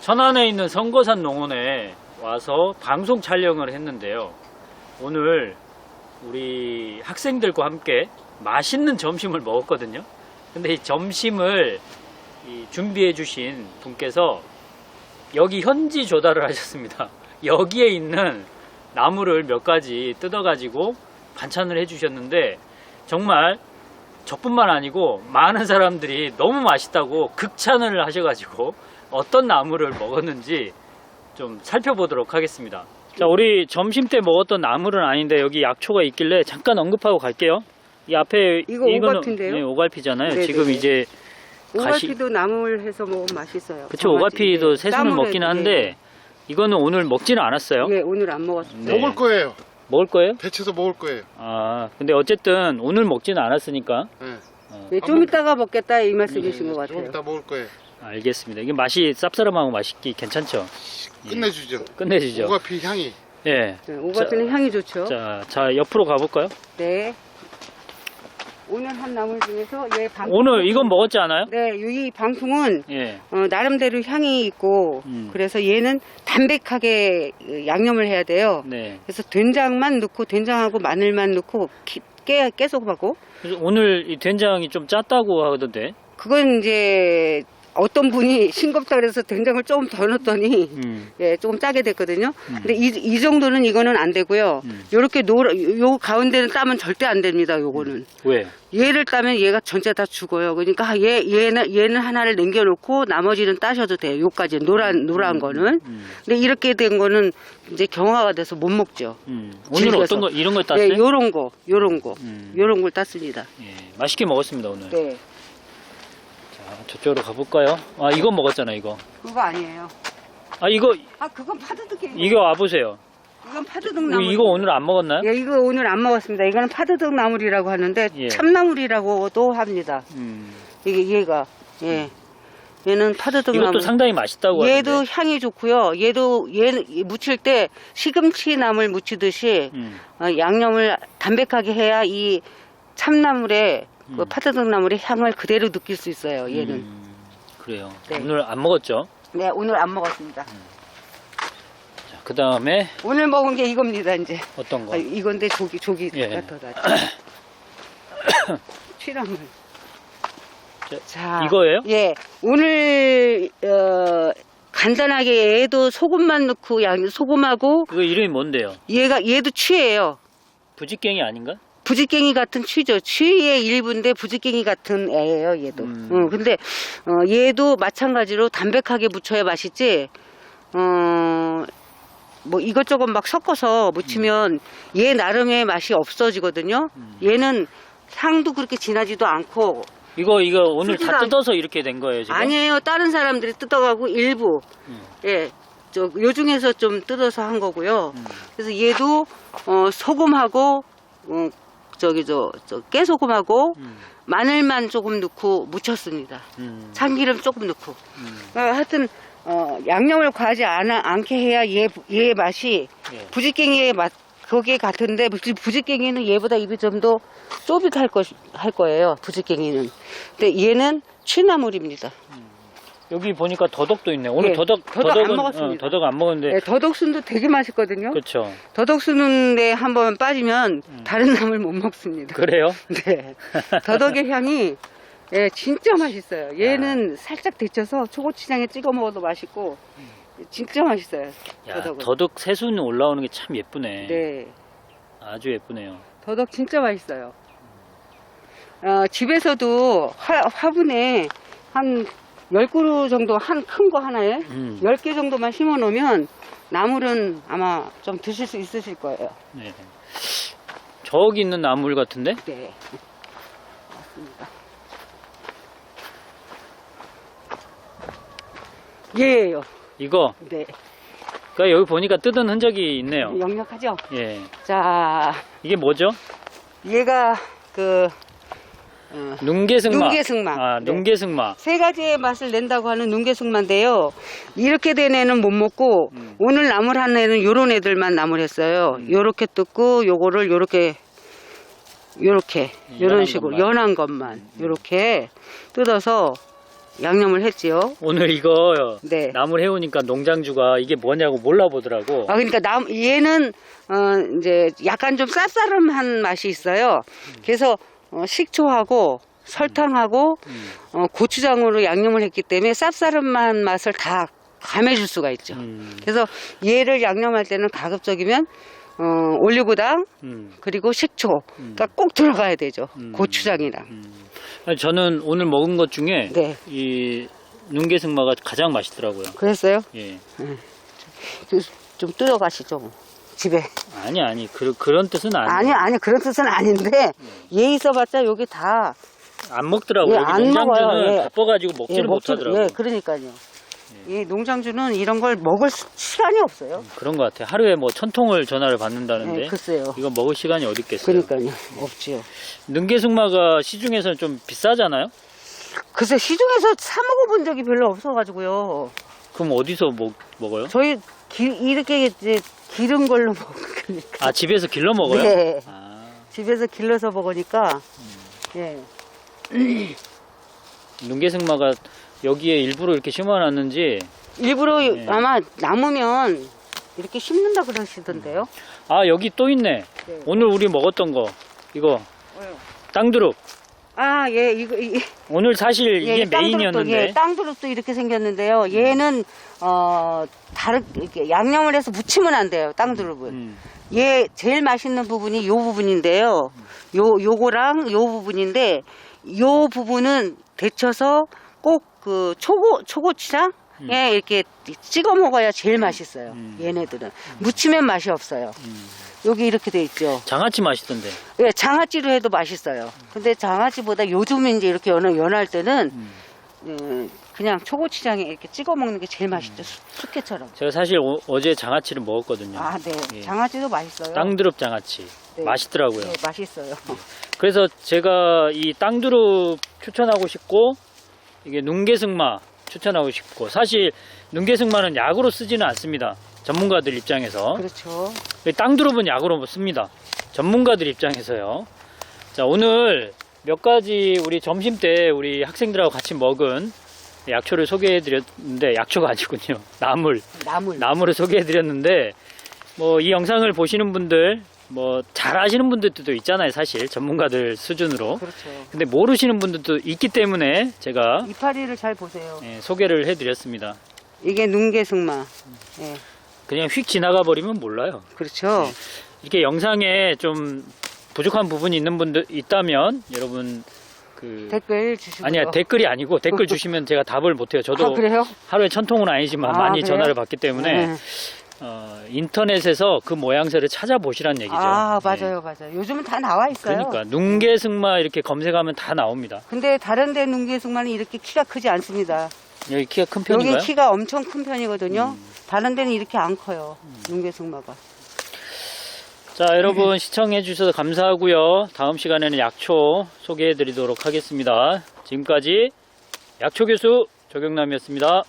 천안에 있는 성거산 농원에 와서 방송 촬영을 했는데요. 오늘 우리 학생들과 함께 맛있는 점심을 먹었거든요. 근데 이 점심을 이 준비해 주신 분께서 여기 현지 조달을 하셨습니다. 여기에 있는 나무를 몇 가지 뜯어가지고 반찬을 해주셨는데 정말 저뿐만 아니고 많은 사람들이 너무 맛있다고 극찬을 하셔가지고 어떤 나무를 먹었는지 좀 살펴보도록 하겠습니다. 자, 우리 점심 때 먹었던 나물은 아닌데 여기 약초가 있길래 잠깐 언급하고 갈게요. 이 앞에 이거 이거는- 오갈피인데요? 네, 오갈피잖아요. 네네네. 지금 이제 가시- 오갈피도 나물 해서 먹으면 맛있어요. 그쵸 오갈피도 네. 새순을 먹긴 해도, 한데 이거는 오늘 먹지는 않았어요. 예, 예, 오늘 안 먹었어요. 네. 먹을 거예요. 먹을 거예요? 데쳐서 먹을 거예요. 아 근데 어쨌든 오늘 먹지는 않았으니까 네. 어, 예, 좀 이따가 먹겠다 이 말씀이신 것 좀 같아요. 이따 먹을 거예요. 알겠습니다. 이게 맛이 쌉싸름하고 맛있기 괜찮죠? 예. 끝내주죠. 끝내주죠. 오가피 향이. 예. 네, 오갈피는 향이 좋죠. 자, 자 옆으로 가볼까요? 네. 오늘 한 나물 중에서 얘 방풍. 오늘 이건 먹었지 않아요? 네, 이 방풍은 예. 어, 나름대로 향이 있고 음. 그래서 얘는 담백하게 어, 양념을 해야 돼요. 네. 그래서 된장만 넣고 된장하고 마늘만 넣고 키- 깨 깨소금하고 그래서 오늘 이 된장이 좀 짰다고 하던데. 그건 이제 어떤 분이 싱겁다 그래서 된장을 조금 더 넣었더니 음. 예, 조금 짜게 됐거든요. 음. 근데 이, 이 정도는 이거는 안 되고요. 음. 요렇게 노라, 요 가운데는 따면 절대 안 됩니다, 요거는. 왜? 얘를 따면 얘가 전체 다 죽어요. 그러니까 얘, 얘는, 얘는 하나를 남겨 놓고 나머지는 따셔도 돼요. 요까지 노란, 노란 거는. 음. 근데 이렇게 된 거는 이제 경화가 돼서 못 먹죠. 음. 오늘 질겨서. 어떤 거 이런 걸 땄어요? 네, 요런 거, 요런 거. 음. 요런 걸 땄습니다. 예. 맛있게 먹었습니다 오늘. 네. 자, 저쪽으로 가볼까요? 아 이거 먹었잖아 이거. 그거 아니에요. 아 이거 아, 그건 파드득이에요. 이거 와보세요. 이건 파드득 나물. 이거 오늘 안 먹었나요? 예, 이거 오늘 안 먹었습니다. 이거는 파드득 나물이라고 하는데 예. 참나물이라고도 합니다. 음. 이게 얘가 예. 얘는 파드득 이것도 나물. 상당히 맛있다고 얘도 하는데. 향이 좋고요. 얘도 얘 무칠 때 시금치 나물 무치듯이 음. 어, 양념을 담백하게 해야 이 참나물의 그 음. 파드득 나물의 향을 그대로 느낄 수 있어요. 얘는. 음, 그래요. 네. 오늘 안 먹었죠? 네, 오늘 안 먹었습니다. 그 다음에 오늘 먹은 게 이겁니다, 이제. 어떤 거? 아, 이건데 조기 조기 예. 같아 나. 취나물. 자, 자, 이거예요? 예, 오늘 어, 간단하게 얘도 소금만 넣고 양 소금하고 이거 이름이 뭔데요? 얘가 얘도 취예요. 부지깽이 아닌가? 부지깽이 같은 취죠. 취의 일부인데 부지깽이 같은 애예요. 얘도. 음. 응, 근데 어, 얘도 마찬가지로 담백하게 무쳐야 맛있지. 어, 뭐 이것저것 막 섞어서 무치면 얘 나름의 맛이 없어지거든요. 음. 얘는 향도 그렇게 진하지도 않고 이거 이거 오늘 다 뜯어서 이렇게 된 거예요 지금? 아니에요. 다른 사람들이 뜯어가고 일부 음. 예. 저, 요 중에서 좀 뜯어서 한 거고요. 음. 그래서 얘도, 어, 소금하고, 어, 저기, 저, 저, 깨소금하고, 음. 마늘만 조금 넣고 무쳤습니다. 음. 참기름 조금 넣고. 음. 어, 하여튼, 어, 양념을 과하지 않아, 않게 해야 얘, 얘 맛이 예. 부지깽이의 맛, 거기에 같은데, 부지- 부지깽이는 얘보다 입이 좀더 쫄깃할 것, 할 거예요. 부지깽이는. 근데 얘는 취나물입니다. 여기 보니까 더덕도 있네. 오늘 예, 더덕 더덕 안 더덕은 먹었습니다. 어, 더덕 안 먹었는데 네, 더덕순도 되게 맛있거든요. 그렇죠. 더덕순에 한번 빠지면 음. 다른 나물 못 먹습니다. 그래요? 네. 더덕의 향이 예, 진짜 맛있어요. 얘는 살짝 데쳐서 초고추장에 찍어 먹어도 맛있고 진짜 맛있어요. 야, 더덕은. 더덕 새순 올라오는 게 참 예쁘네. 네. 아주 예쁘네요. 더덕 진짜 맛있어요. 어, 집에서도 화, 화분에 한 10그루 정도 한 큰 거 하나에 음. 10개 정도만 심어 놓으면 나물은 아마 좀 드실 수 있으실 거예요. 네. 저기 있는 나물 같은데? 네. 맞습니다. 얘예요. 이거 네. 그러니까 여기 보니까 뜯은 흔적이 있네요. 역력하죠? 예. 자, 이게 뭐죠? 얘가 그, 어, 눈개승마. 눈개승마. 아, 네. 눈개승마. 세 가지의 맛을 낸다고 하는 눈개숙마인데요. 이렇게 된 애는 못 먹고, 음. 오늘 나물 한 애는 요런 애들만 나물 했어요. 음. 요렇게 뜯고, 요거를 요렇게, 요렇게, 연한 요런 식으로, 것만. 연한 것만, 요렇게 뜯어서, 양념을 했지요. 오늘 이거 네. 나물 해오니까 농장주가 이게 뭐냐고 몰라보더라고. 아 그러니까 남 얘는 어 이제 약간 좀 쌉싸름한 맛이 있어요. 그래서 어, 식초하고 설탕하고 음. 어, 고추장으로 양념을 했기 때문에 쌉싸름한 맛을 다 감해줄 수가 있죠. 음, 그래서 얘를 양념할 때는 가급적이면 어, 올리고당 음, 그리고 식초가 음. 꼭 들어가야 되죠. 음. 고추장이랑. 음. 아니, 저는 오늘 먹은 것 중에 네. 이 눈개승마가 가장 맛있더라고요. 그랬어요? 예. 그, 좀 뜯어가시죠. 집에. 아니 아니 그, 그런 뜻은 아니에요. 아니 아니 그런 뜻은 아닌데 얘 있어봤자 여기 다 안 먹더라고. 예, 여기 안 농장주는 먹어요. 예. 바빠가지고 먹지를 먹지- 못하더라고. 예, 그러니까요. 이 농장주는 이런 걸 먹을 수- 시간이 없어요. 그런 것 같아. 하루에 뭐 천 통을 전화를 받는다는데 예, 글쎄요. 이거 먹을 시간이 어디 있겠어요. 그러니까요. 없지요. 능계승마가 시중에서는 좀 비싸잖아요. 글쎄 시중에서 사 먹어본 적이 별로 없어가지고요. 그럼 어디서 먹, 먹어요? 저희 기- 이렇게 이제 기른 걸로 먹으니까 아 집에서 길러 먹어요? 네. 아, 집에서 길러서 먹으니까 예. 능계승마가 여기에 일부러 이렇게 심어놨는지 일부러 네. 아마 남으면 이렇게 심는다 그러시던데요. 아 여기 또 있네. 네. 오늘 우리 먹었던 거 이거 땅두릅. 아, 예, 이거, 이, 오늘 사실 예, 이게 땅두릅도, 메인이었는데 예, 땅두릅도 이렇게 생겼는데요. 얘는, 어, 다르, 이렇게 양념을 해서 무치면 안 돼요, 땅두릅은. 음, 얘 제일 맛있는 부분이 요 부분인데요. 요, 요거랑 요 부분인데, 요 부분은 데쳐서 꼭 그 초고, 초고추장? 에 이렇게 찍어 먹어야 제일 맛있어요. 음. 얘네들은. 무치면 맛이 없어요. 음. 여기 이렇게 돼 있죠. 장아찌 맛있던데. 예, 장아찌로 해도 맛있어요. 근데 장아찌보다 요즘 이제 이렇게 연할, 연할 때는 음. 음, 그냥 초고추장에 이렇게 찍어 먹는 게 제일 맛있죠. 수- 숙회처럼. 제가 사실 어, 제 장아찌를 먹었거든요. 아, 네. 예. 장아찌도 맛있어요. 땅두릅 장아찌 네. 맛있더라고요. 네, 맛있어요. 그래서 제가 이 땅두릅 추천하고 싶고 이게 눈개승마 추천하고 싶고 사실 눈개승마는 약으로 쓰지는 않습니다. 전문가들 입장에서 그렇죠. 이 땅두릅은 약으로 씁니다. 전문가들 입장에서요. 자 오늘 몇 가지 우리 점심 때 우리 학생들하고 같이 먹은 약초를 소개해 드렸는데 약초가 아니군요. 나물 나물. 나무를 소개해 드렸는데 뭐 이 영상을 보시는 분들 뭐 잘 아시는 분들도 있잖아요 사실 전문가들 수준으로 그렇죠. 근데 모르시는 분들도 있기 때문에 제가 이파리를 잘 보세요. 예, 소개를 해 드렸습니다 이게 눈개승마. 예. 그냥 휙 지나가 버리면 몰라요 그렇죠. 이렇게 영상에 좀 부족한 부분이 있는 분들 있다면 여러분 그 댓글 주시고요. 아니야 댓글이 아니고 댓글 주시면 제가 답을 못해요 저도 아, 그래요? 하루에 천 통은 아니지만 아, 많이 그래요? 전화를 받기 때문에 네. 어, 인터넷에서 그 모양새를 찾아보시란 얘기죠 아, 네. 맞아요, 맞아요. 요즘은 다 나와 있어요. 그러니까 눈개승마 이렇게 검색하면 다 나옵니다. 근데 다른 데 눈개승마는 이렇게 키가 크지 않습니다. 여기 키가 큰 여기 편인가요? 키가 엄청 큰 편이거든요. 음. 다른 데는 이렇게 안 커요. 눈개승마가. 자, 여러분 시청해 주셔서 감사하고요. 다음 시간에는 약초 소개해 드리도록 하겠습니다. 지금까지 약초 교수 조경남이었습니다.